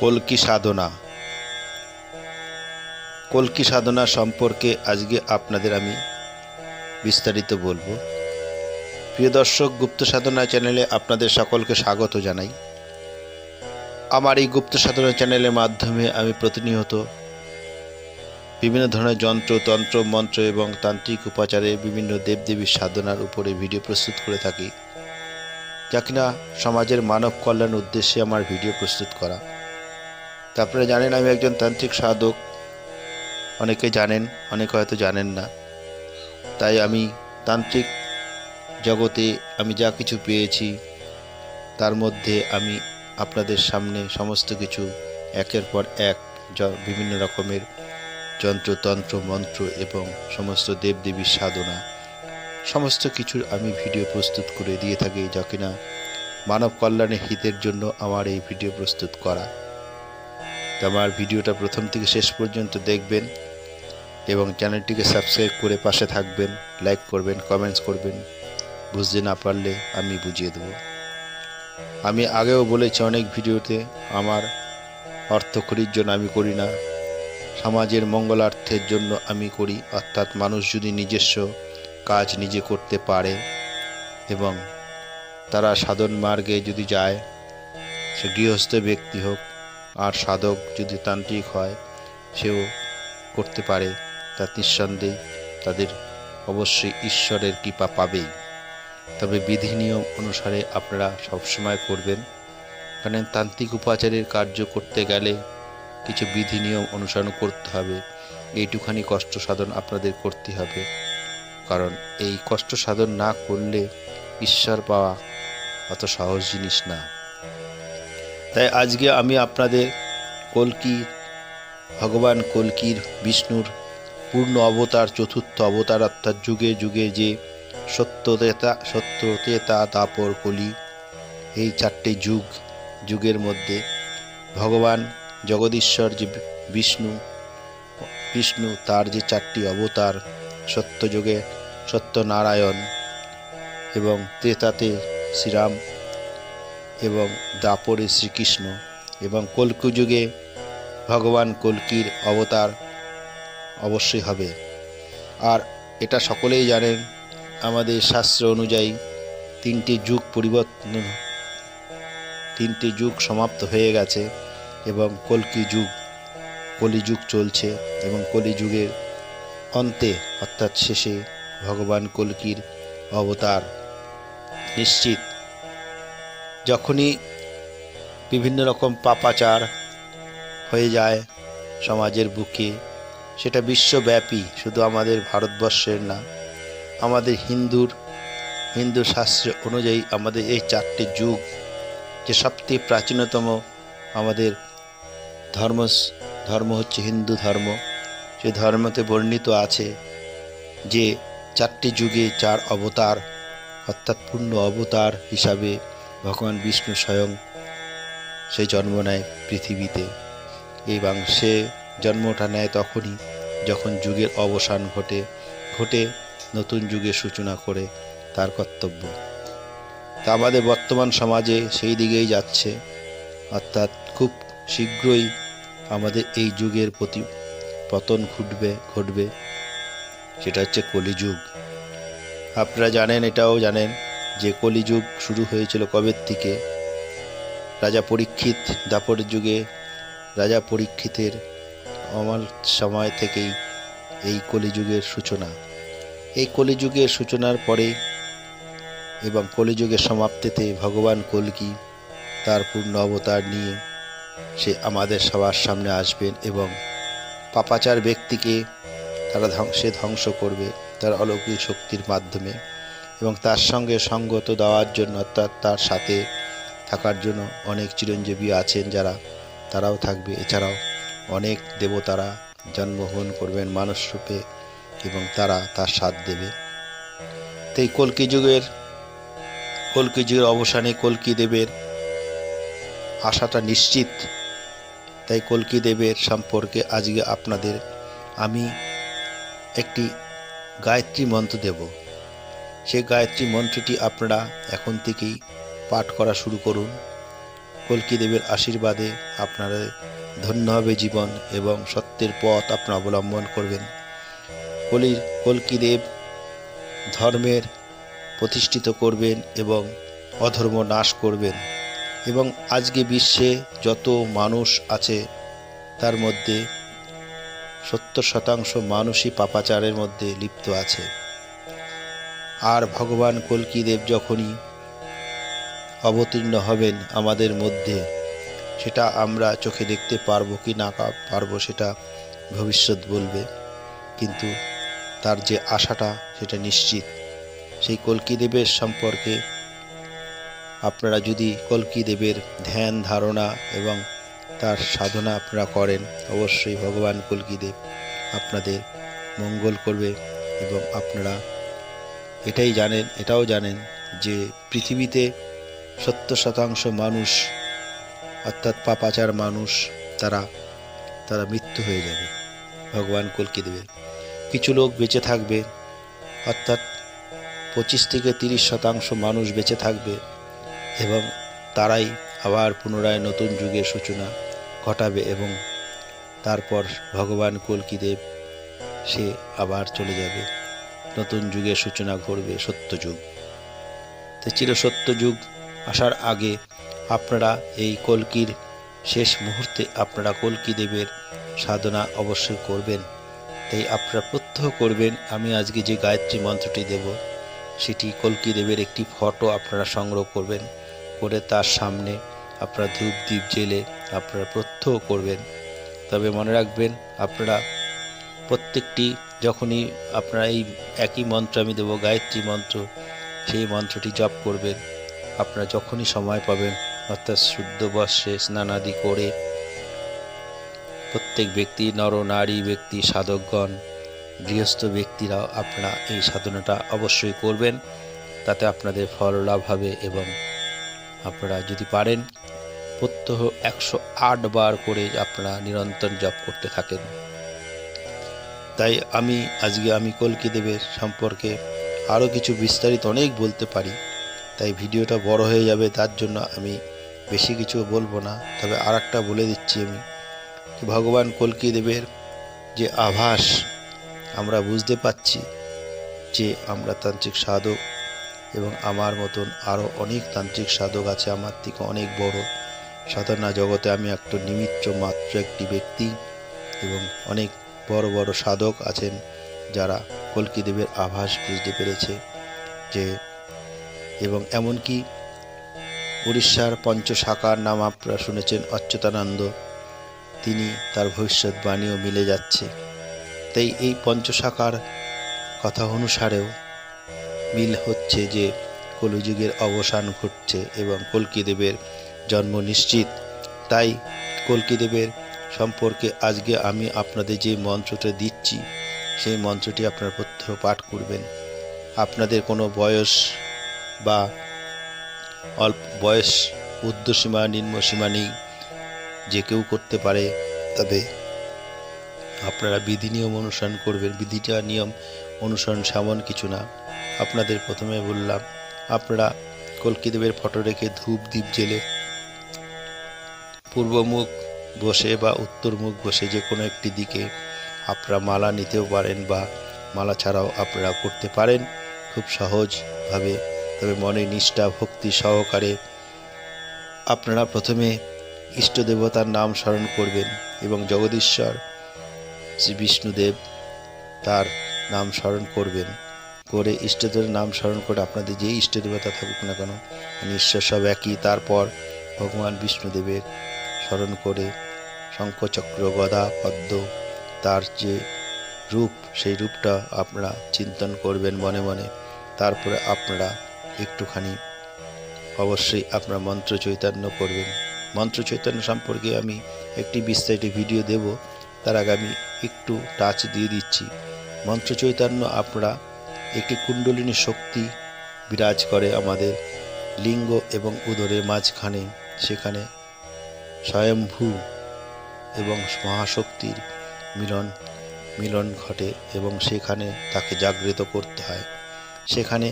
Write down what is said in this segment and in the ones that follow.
কলকি সাধনা? কলকি সাধনা সম্পর্কে আজকে আপনাদের আমি বিস্তারিত বলব। প্রিয় দর্শক, গুপ্ত সাধনা চ্যানেলে আপনাদের সকলকে স্বাগত জানাই। আমার এই গুপ্ত সাধনা চ্যানেলের মাধ্যমে আমি প্রতিনিয়ত বিভিন্ন ধরনের যন্ত্র, তন্ত্র, মন্ত্র এবং তান্ত্রিক উপাচারে বিভিন্ন দেবদেবীর সাধনার উপরে ভিডিও প্রস্তুত করে থাকি। যা কিনা সমাজের মানব কল্যাণ উদ্দেশ্যে আমার ভিডিও প্রস্তুত করা। তা আপনারা জানেন আমি একজন তান্ত্রিক সাধক। অনেকে জানেন, অনেকে হয়তো জানেন না। তাই আমি তান্ত্রিক জগতে আমি যা কিছু পেয়েছি, তার মধ্যে আমি আপনাদের সামনে সমস্ত কিছু একের পর এক বিভিন্ন রকমের যন্ত্রতন্ত্র মন্ত্র এবং সমস্ত দেবদেবীর সাধনা, সমস্ত কিছুর আমি ভিডিও প্রস্তুত করে দিয়ে থাকি, যা কিনা মানব কল্যাণের হিতের জন্য আমার এই ভিডিও প্রস্তুত করা। তো আমার ভিডিওটা প্রথম থেকে শেষ পর্যন্ত দেখবেন এবং চ্যানেলটিকে সাবস্ক্রাইব করে পাশে থাকবেন, লাইক করবেন কমেন্টস করবেন। বুঝতে না পারলে আমি বুঝিয়ে দেবো। আমি আগেও বলেছি অনেক ভিডিওতে, আমার অর্থকরীর জন্য আমি করি না। সমাজের মঙ্গলার্থের জন্য আমি করি, অর্থাৎ মানুষ যদি নিজস্ব কাজ নিজে করতে পারে এবং তারা সাধন মার্গে যদি যায়, সে গৃহস্থ ব্যক্তি হোক আর সাধক যদি তান্ত্রিক হয়, সেও করতে পারে। তা নিঃসন্দেহে তাদের অবশ্যই ঈশ্বরের কৃপা পাবেই। তবে বিধি নিয়ম অনুসারে আপনারা সবসময় করবেন। কারণ তান্ত্রিক উপাচারের কার্য করতে গেলে কিছু বিধি নিয়ম অনুসরণ করতে হবে। এইটুখানি কষ্ট সাধন আপনাদের করতে হবে। কারণ এই কষ্ট সাধন না করলে ঈশ্বর পাওয়া অত সহজ জিনিস না। তাই আজকে আমি আপনাদের কলকি ভগবান কলকির, বিষ্ণুর পূর্ণ অবতার, চতুর্থ অবতার, অর্থাৎ যুগে যুগে যে সত্যতেতা সত্যতেতা তাপর কলি, এই চারটে যুগ, যুগের মধ্যে ভগবান জগদীশ্বর যে বিষ্ণু বিষ্ণু তার যে চারটি অবতার, সত্যযুগে সত্যনারায়ণ এবং ত্রেতাতে শ্রীরাম এবং দাপরে শ্রীকৃষ্ণ এবং কল্কুযুগে ভগবান কল্কির অবতার অবশ্যই হবে। আর এটা সকলেই জানেন, আমাদের শাস্ত্র অনুযায়ী তিনটি যুগ পরিবর্তন তিনটি যুগ সমাপ্ত হয়ে গেছে এবং কল্কি যুগ কলিযুগ চলছে এবং কলিযুগের অন্তে অর্থাৎ শেষে ভগবান কল্কির অবতার নিশ্চিত। যখনই বিভিন্ন রকম পাপাচার হয়ে যায় সমাজের বুকে, সেটা বিশ্বব্যাপী, শুধু আমাদের ভারতবর্ষের না, আমাদের হিন্দুর, হিন্দু শাস্ত্র অনুযায়ী আমাদের এই চারটি যুগ, যে সবচেয়ে প্রাচীনতম আমাদের ধর্ম ধর্ম হচ্ছে হিন্দু ধর্ম, সে ধর্মতে বর্ণিত আছে যে চারটি যুগে চার অবতার, অর্থাৎ পূর্ণ অবতার হিসাবে ভগবান বিষ্ণু স্বয়ং সে জন্ম নেয় পৃথিবীতে। এবং সে জন্মটা নেয় তখনই যখন যুগের অবসান ঘটে ঘটে নতুন যুগের সূচনা করে তার কর্তব্য। তা আমাদের বর্তমান সমাজে সেই দিকেই যাচ্ছে। অর্থাৎ খুব শীঘ্রই আমাদের এই যুগের প্রতি পতন ঘটবে ঘটবে। সেটা হচ্ছে কলিযুগ। আপনারা জানেন, এটাও জানেন যে কলিযুগ শুরু হয়েছিল কবের থেকে? রাজা পরীক্ষিত দাপরের যুগে রাজা পরীক্ষিতের অমল সময় থেকেই এই কলিযুগের সূচনা। এই কলিযুগের সূচনার পরে এবং কলিযুগের সমাপ্তিতে ভগবান কলকি তার পূর্ণ অবতার নিয়ে সে আমাদের সবার সামনে আসবেন এবং পাপাচার ব্যক্তিকে তারা ধ্বংসে ধ্বংস করবে তার অলৌকিক শক্তির মাধ্যমে। এবং তার সঙ্গে সঙ্গত দেওয়ার জন্য অর্থাৎ তার সাথে থাকার জন্য অনেক চিরঞ্জীবী আছেন যারা, তারাও থাকবে। এছাড়াও অনেক দেবতারা জন্মগ্রহণ করবেন মানুষ রূপে এবং তারা তার সাথ দেবে। তাই কলকি যুগের কলকি যুগের অবসানে কলকি দেবের আশাটা নিশ্চিত। তাই কলকি দেবের সম্পর্কে আজকে আপনাদের আমি একটি গায়ত্রী মন্ত্র দেব। সেই গায়ত্রী মন্ত্রটি আপনারা এখন থেকেই পাঠ করা শুরু করুন। কল্কি দেবের আশীর্বাদে আপনারা ধন্য হবে জীবন এবং সত্যের পথ আপনারা অবলম্বন করবেন। কলির কল্কি দেব ধর্মের প্রতিষ্ঠিত করবেন এবং অধর্ম নাশ করবেন এবং আজকে বিশ্বে যত মানুষ আছে, তার মধ্যে সত্তর শতাংশ মানুষই পাপাচারের মধ্যে লিপ্ত আছে। আর ভগবান কল্কি দেব যখনই অবতীর্ণ হবেন আমাদের মধ্যে, সেটা আমরা চোখে দেখতে পারব কি না পারব সেটা ভবিষ্যৎ বলবে। কিন্তু তার যে আশাটা, সেটা নিশ্চিত। সেই কল্কি দেবের সম্পর্কে আপনারা যদি কল্কি দেবের ধ্যান, ধারণা এবং তার সাধনা আপনারা করেন, অবশ্যই ভগবান কল্কি দেব আপনাদের মঙ্গল করবে এবং আপনারা এটাই জানেন, এটাও জানেন যে পৃথিবীতে সত্তর শতাংশ মানুষ, অর্থাৎ পাপাচার মানুষ, তারা তারা মৃত্যু হয়ে যাবে। ভগবান কল্কি দেবে কিছু লোক বেঁচে থাকবে, অর্থাৎ পঁচিশ থেকে তিরিশ শতাংশ মানুষ বেঁচে থাকবে এবং তারাই আবার পুনরায় নতুন যুগের সূচনা ঘটাবে এবং তারপর ভগবান কল্কি দেব সে আবার চলে যাবে। নতুন যুগের সূচনা করবে সত্যযুগ তো চিরসত্য যুগ, আসার আগে আপনারা এই কলকির শেষ মুহূর্তে আপনারা কল্কি দেবের সাধনা অবশ্যই করবেন। তাই আপনারা প্রত্যহ করবেন, আমি আজকে যে গায়ত্রী মন্ত্রটি দেব, সেটি কল্কি দেবের একটি ফটো আপনারা সংগ্রহ করবেন, করে তার সামনে আপনারা ধূপ দ্বীপ জেলে আপনারা প্রত্যহ করবেন। তবে মনে রাখবেন, আপনারা প্রত্যেকটি যখনই আপনারা এই একই মন্ত্র আমি দেবো, গায়ত্রী মন্ত্র, সেই মন্ত্রটি জপ করবেন। আপনারা যখনই সময় পাবেন, অর্থাৎ শুদ্ধ বর্ষে স্নানাদি করে প্রত্যেক ব্যক্তি, নর, নারী ব্যক্তি, সাধকগণ, গৃহস্থ ব্যক্তিরাও আপনারা এই সাধনাটা অবশ্যই করবেন। তাতে আপনাদের ফল লাভ হবে এবং আপনারা যদি পারেন, প্রত্যহ একশো আট বার করে আপনারা নিরন্তর জপ করতে থাকেন। তাই আমি, আজকে আমি কলকি দেবের সম্পর্কে আরও কিছু বিস্তারিত অনেক বলতে পারি। তাই ভিডিওটা বড় হয়ে যাবে, তার জন্য আমি বেশি কিছু বলব না। তবে আর বলে দিচ্ছি আমি ভগবান কলকি দেবের যে আভাস আমরা বুঝতে পাচ্ছি যে আমরা তান্ত্রিক সাধক এবং আমার মতন আরও অনেক তান্ত্রিক সাধক আছে, আমার থেকে অনেক বড়। সাধনা জগতে আমি একটা নিমিত্ত মাত্র একটি ব্যক্তি এবং অনেক বড় বড় সাধক আছেন যারা কলকিদেবের আভাস বুঝতে পেরেছে যে এবং এমনকি উড়িষ্যার পঞ্চশাখার নাম আপনারা শুনেছেন অচ্যুতানন্দ, তিনি তার ভবিষ্যৎবাণীও মিলে যাচ্ছে। তাই এই পঞ্চশাখার কথা অনুসারেও মিল হচ্ছে যে কলিযুগের অবসান ঘটছে এবং কলকিদেবের জন্ম নিশ্চিত। তাই কল্কি দেবের সম্পর্কে আজকে আমি আপনাদের যে মন্ত্রটা দিচ্ছি, সেই মন্ত্রটি আপনারা প্রত্যহ পাঠ করবেন। আপনাদের কোনো বয়স বা অল্প বয়স, ঊর্ধ্বসীমা, নিম্নসীমা নেই, যে কেউ করতে পারে, তবে আপনারা বিধি নিয়ম অনুসরণ করবেন। বিধিটা নিয়ম অনুসরণ সেমন কিছু না। আপনাদের প্রথমে বললাম, আপনারা কলকিদেবের ফটো রেখে ধূপ দ্বীপ জেলে পূর্বমুখ বসে বা উত্তরমুখ বসে যে কোনো একটি দিকে আপনারা মালা নিতেও পারেন বা মালা ছাড়াও আপনারা করতে পারেন খুব সহজভাবে। তবে মনে নিষ্ঠা, ভক্তি সহকারে আপনারা প্রথমে ইষ্ট দেবতার নাম স্মরণ করবেন এবং জগদীশ্বর শ্রী বিষ্ণুদেব তার নাম স্মরণ করবেন। করে ইষ্টদেবের নাম স্মরণ করে আপনাদের যে ইষ্ট দেবতা থাকুক না কেন ঈশ্বর সব একই। তারপর ভগবান বিষ্ণুদেবের স্মরণ করে শঙ্খচক্র, গদা, পদ্ম, তার যে রূপ, সেই রূপটা আপনারা চিন্তন করবেন মনে মনে। তারপরে আপনারা একটুখানি অবশ্যই আপনারা মন্ত্র চৈতন্য করবেন। মন্ত্র চৈতন্য সম্পর্কে আমি একটি বিস্তারিত ভিডিও দেব, তার আগে আমি একটু টাচ দিয়ে দিচ্ছি। মন্ত্র চৈতন্য আপনারা একটি কুণ্ডলিনী শক্তি বিরাজ করে আমাদের লিঙ্গ এবং উদরের মাঝখানে, সেখানে স্বয়ংভূ এবং মহাশক্তির মিলন মিলন ঘটে এবং সেখানে তাকে জাগ্রত করতে হয়। সেখানে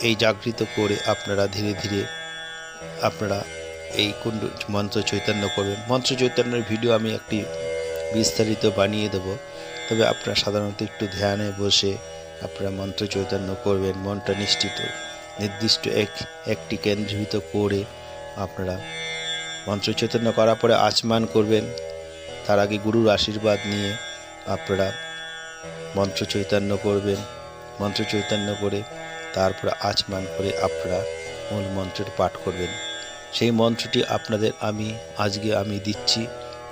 এই জাগৃত করে আপনারা ধীরে ধীরে আপনারা এই কুণ্ড মন্ত্র চৈতন্য করবেন। মন্ত্র চৈতন্যের ভিডিও আমি একটি বিস্তারিত বানিয়ে দেব। তবে আপনারা সাধারণত একটু ধ্যানে বসে আপনারা মন্ত্র চৈতন্য করবেন। মনটা নিশ্চিত, নির্দিষ্ট এক একটি কেন্দ্রীভূত করে আপনারা মন্ত্র চৈতন্য করার পরে আচমান করবেন। তার আগে গুরুর আশীর্বাদ নিয়ে আপনারা মন্ত্র চৈতন্য করবেন। মন্ত্র চৈতন্য করে তারপরে আচমান করে আপনারা মূল মন্ত্রের পাঠ করবেন। সেই মন্ত্রটি আপনাদের আমি, আজকে আমি দিচ্ছি।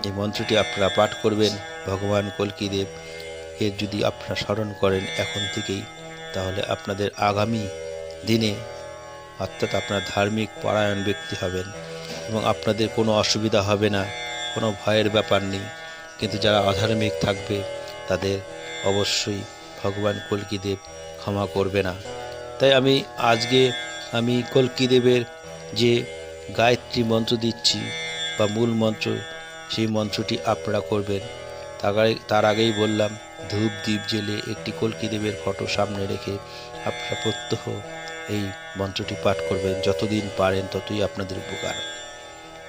এই মন্ত্রটি আপনারা পাঠ করবেন। ভগবান কল্কিদেব এর যদি আপনারা স্মরণ করেন এখন থেকেই, তাহলে আপনাদের আগামী দিনে অর্থাৎ আপনার ধার্মিক পরায়ণ ব্যক্তি হবেন। এবং আপনাদের কোনো অসুবিধা হবে না, কোনো ভয়ের ব্যাপার নেই। কিন্তু যারা অধার্মিক থাকবে, তাদের অবশ্যই ভগবান কল্কিদেব ক্ষমা করবে না। তাই আমি আজকে আমি কল্কিদেবের যে গায়ত্রী মন্ত্র দিচ্ছি বা মূল মন্ত্র, সেই মন্ত্রটি আপনারা করবেন। তার আগেই বললাম, ধূপ দ্বীপ জেলে একটি কল্কিদেবের ফটো সামনে রেখে আপনারা প্রত্যহ এই মন্ত্রটি পাঠ করবেন। যতদিন পারেন ততই আপনাদের উপকার।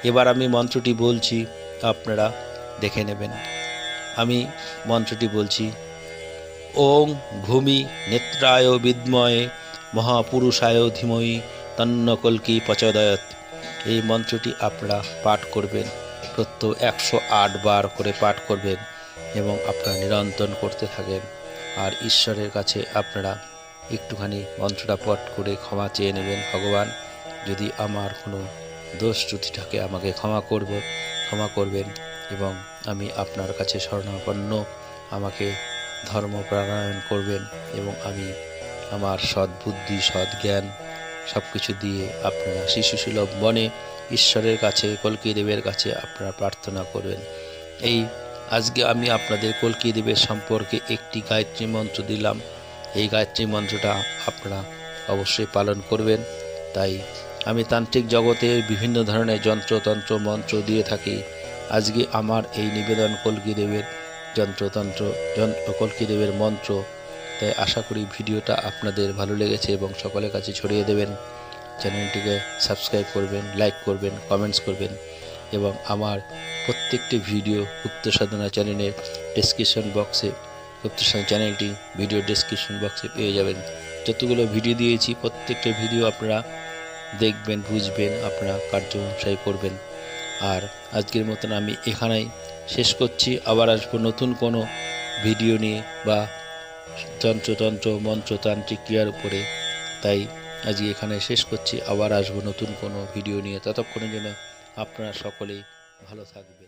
এবার আমি মন্ত্রটি বলছি, আপনারা দেখে নেবেন। আমি মন্ত্রটি বলছি, ওং ভূমি নেত্রায় বিদ্ময়ে, মহাপুরুষায় ধীময়ী তন্ন কল্কি পচদয়ত এই মন্ত্রটি আপনারা পাঠ করবেন, প্রত্যহ একশো আট বার করে পাঠ করবেন এবং আপনারা নিরন্তর করতে থাকেন। আর ঈশ্বরের কাছে আপনারা একটুখানি মন্ত্রটা পাঠ করে ক্ষমা চেয়ে নেবেন, ভগবান, যদি আমার কোনো দোষ ত্রুটিটাকে আমাকে ক্ষমা করব, ক্ষমা করবেন এবং আমি আপনার কাছে শরণাপন্ন আমাকে ধর্ম প্রাণায়ণ করবেন এবং আমি আমার সদ্বুদ্ধি, সদ্জ্ঞান সব কিছু দিয়ে আপনারা শিশুসুলভ মনে ঈশ্বরের কাছে কল্কি দেবের কাছে আপনারা প্রার্থনা করবেন। এই আজকে আমি আপনাদের কল্কি দেবের সম্পর্কে একটি গায়ত্রী মন্ত্র দিলাম। এই গায়ত্রী মন্ত্রটা আপনারা অবশ্যই পালন করবেন। তাই আমি তান্ত্রিক জগতে বিভিন্ন ধরনের যন্ত্রতন্ত্র, মন্ত্র দিয়ে থাকি। আজকে আমার এই নিবেদন কল্কি দেবের যন্ত্রতন্ত্র যন্ত্র কল্কি দেবের মন্ত্র। তাই আশা করি ভিডিওটা আপনাদের ভালো লেগেছে এবং সকলের কাছে ছড়িয়ে দেবেন। চ্যানেলটিকে সাবস্ক্রাইব করবেন, লাইক করবেন, কমেন্টস করবেন এবং আমার প্রত্যেকটি ভিডিও গুপ্ত সাধনা চ্যানেলের ডেসক্রিপশন বক্সে, গুপ্ত সাধনা চ্যানেলটি ভিডিও ডেসক্রিপশন বক্সে পেয়ে যাবেন। যতগুলো ভিডিও দিয়েছি, প্রত্যেকটা ভিডিও আপনারা দেখবেন, বুঝবেন, আপনারা কার্য কার্যমশাই করবেন। আর আজকের মতন আমি এখানেই শেষ করছি। আবার আসব নতুন কোনো ভিডিও নিয়ে বা যন্ত্রতন্ত্র, মন্ত্রতান্ত্রিক ক্রিয়ার উপরে। তাই আজকে এখানে শেষ করছি। আবার আসব নতুন কোনো ভিডিও নিয়ে। ততক্ষণের জন্য আপনারা সকলেই ভালো থাকবেন।